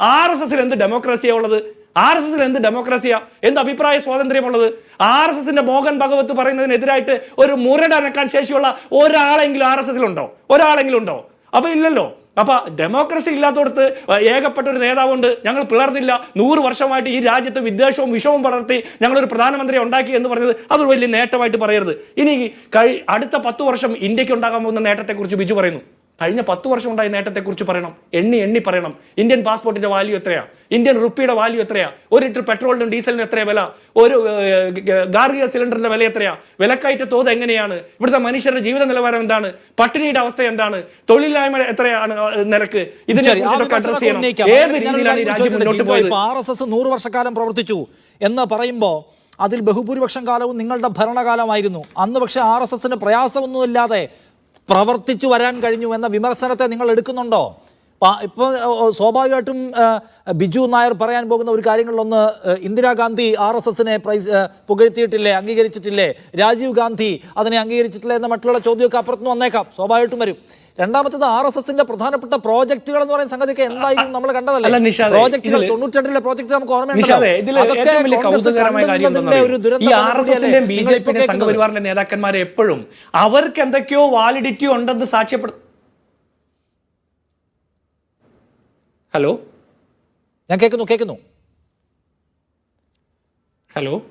R S എസിൽ എന്ത് ഡെമോക്രസിയാ ഉള്ളത്? ആർ എസ് എസിൽ എന്ത് ഡെമോക്രസിയാ? എന്ത് അഭിപ്രായ സ്വാതന്ത്ര്യമുള്ളത് ആർ എസ് എസിന്റെ മോഹൻ ഭഗവത് പറയുന്നതിനെതിരായിട്ട് ഒരു മുരടനക്കാൻ ശേഷിയുള്ള ഒരാളെങ്കിലും ആർ എസ് എസിലുണ്ടോ ഒരാളെങ്കിലും ഉണ്ടോ? അപ്പൊ ഇല്ലല്ലോ. അപ്പൊ ഡെമോക്രസി ഇല്ലാത്തടത്ത് ഏകപ്പെട്ട ഒരു നേതാവുണ്ട്. ഞങ്ങൾ പിളർന്നില്ല. നൂറ് വർഷമായിട്ട് ഈ രാജ്യത്ത് വിദ്വേഷവും വിഷവും പടർത്തി ഞങ്ങളൊരു പ്രധാനമന്ത്രിയെ ഉണ്ടാക്കി എന്ന് പറഞ്ഞത് അതൊരു വലിയ നേട്ടമായിട്ട് പറയരുത്. ഇനി കഴി അടുത്ത പത്ത് വർഷം ഇന്ത്യയ്ക്ക് ഉണ്ടാകാൻ പോകുന്ന നേട്ടത്തെക്കുറിച്ച് ബിജു പറയുന്നു. കഴിഞ്ഞ പത്ത് വർഷം ഉണ്ടായ നേട്ടത്തെക്കുറിച്ച് പറയണം. എണ്ണി എണ്ണി പറയണം. ഇന്ത്യൻ പാസ്പോർട്ടിന്റെ വാല്യൂ എത്രയാ? ഇന്ത്യൻ റുപ്പിയുടെ വാല്യൂ എത്രയാ? ഒരു ലിറ്റർ പെട്രോളിനും ഡീസലിനും എത്രയാ വില? ഒരു ഗാർഗിക ഗാർഹിക സിലിണ്ടറിന്റെ വില എത്രയാ? വിലക്കയറ്റ തോത് എങ്ങനെയാണ്? ഇവിടുത്തെ മനുഷ്യരുടെ ജീവിത നിലവാരം എന്താണ്? പട്ടിണിയുടെ അവസ്ഥ എന്താണ്? തൊഴിലില്ലായ്മ എത്രയാണ് നിരക്ക് ഇതിനെ അഡ്രസ് ചെയ്യണം. ഏത് രീതിയിലാണ് ഈ രാജ്യം മുന്നോട്ട് പോയത്? ആർ എസ് എസ് നൂറ് വർഷക്കാലം പ്രവർത്തിച്ചു എന്ന് പറയുമ്പോൾ അതിൽ ബഹുഭൂരിപക്ഷം കാലവും നിങ്ങളുടെ ഭരണകാലമായിരുന്നു. അന്ന് പക്ഷേ ആർ എസ് എസിന് പ്രയാസമൊന്നുമില്ലാതെ പ്രവർത്തിച്ചു വരാൻ കഴിഞ്ഞു എന്ന വിമർശനത്തെ നിങ്ങൾ എടുക്കുന്നുണ്ടോ? ഇപ്പോൾ സ്വാഭാവികമായിട്ടും ബിജു നായർ പറയാൻ പോകുന്ന ഒരു കാര്യങ്ങളിലൊന്ന് ഇന്ദിരാഗാന്ധി ആർ എസ് എസിനെ പ്രൈസ് പുകഴ്ത്തിയിട്ടില്ലേ അംഗീകരിച്ചിട്ടില്ലേ? രാജീവ് ഗാന്ധി അതിനെ അംഗീകരിച്ചിട്ടില്ലേ എന്ന മറ്റുള്ള ചോദ്യമൊക്കെ അപ്പുറത്തുനിന്ന് വന്നേക്കാം. സ്വാഭാവികമായിട്ടും വരും. രണ്ടാമത്തത് ആർ എസ് എസിന്റെ പ്രധാനപ്പെട്ട പ്രോജക്റ്റുകൾ എന്ന് പറയുന്ന സംഗതിയൊക്കെ എന്തായാലും നമ്മൾ കണ്ടതല്ലേ? പ്രോജക്റ്റുകൾ തൊണ്ണൂറ്റിരണ്ടിലെ പ്രോജക്ട് നമുക്ക് ഓർമ്മയുണ്ടല്ലോ. നേതാക്കന്മാരെ എപ്പോഴും അവർക്ക് എന്തൊക്കെയോ വാലിഡിറ്റി ഉണ്ടെന്ന് കൗതുകകരമായ കാര്യം കണ്ടെത്തുന്നതിന്റെ ഒരു എന്തെന്നറിയോ? ദുരന്തം ഈ ആർ എസ് കൂടിയല്ലേ എസിന്റെയും ബി ജെ നിങ്ങളിപ്പോ പിയുടെ കേൾക്കുന്നത്. സംഘപരിവാറിന്റെ നേതാക്കന്മാരെ എപ്പോഴും അവർക്ക് എന്തൊക്കെയോ വാലിഡിറ്റി ഉണ്ടെന്ന് സാക്ഷ്യപ്പെടും ഹലോ ഞാൻ കേൾക്കുന്നു കേൾക്കുന്നു ഹലോ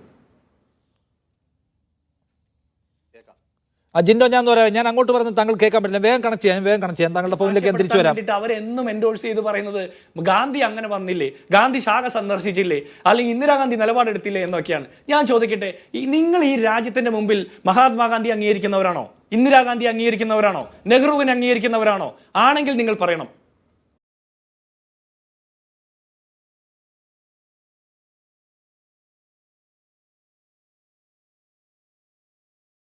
ആ ജിൻഡോ ഞാൻ പറയാം. ഞാൻ അങ്ങോട്ട് പറഞ്ഞു താങ്കൾ കേൾക്കാൻ പറ്റില്ല. വേഗം കണക്ട് ചെയ്യാം വേഗം കണക്ട് ചെയ്യാം. താങ്കളുടെ ഫോണിലേക്ക് ഞാൻ തിരിച്ചു വരാം. അവർ അവരെന്നും എൻഡോഴ്സ് ചെയ്ത് പറയുന്നത് ഗാന്ധി അങ്ങനെ വന്നില്ലേ? ഗാന്ധി ശാഖ സന്ദർശിച്ചില്ലേ? അല്ലെങ്കിൽ ഇന്ദിരാഗാന്ധി നിലപാടെടുത്തില്ലേ എന്നൊക്കെയാണ്. ഞാൻ ചോദിക്കട്ടെ ഈ നിങ്ങൾ ഈ രാജ്യത്തിന്റെ മുമ്പിൽ മഹാത്മാഗാന്ധി അംഗീകരിക്കുന്നവരാണോ? ഇന്ദിരാഗാന്ധി അംഗീകരിക്കുന്നവരാണോ? നെഹ്റുവിനെ അംഗീകരിക്കുന്നവരാണോ? ആണെങ്കിൽ നിങ്ങൾ പറയണം.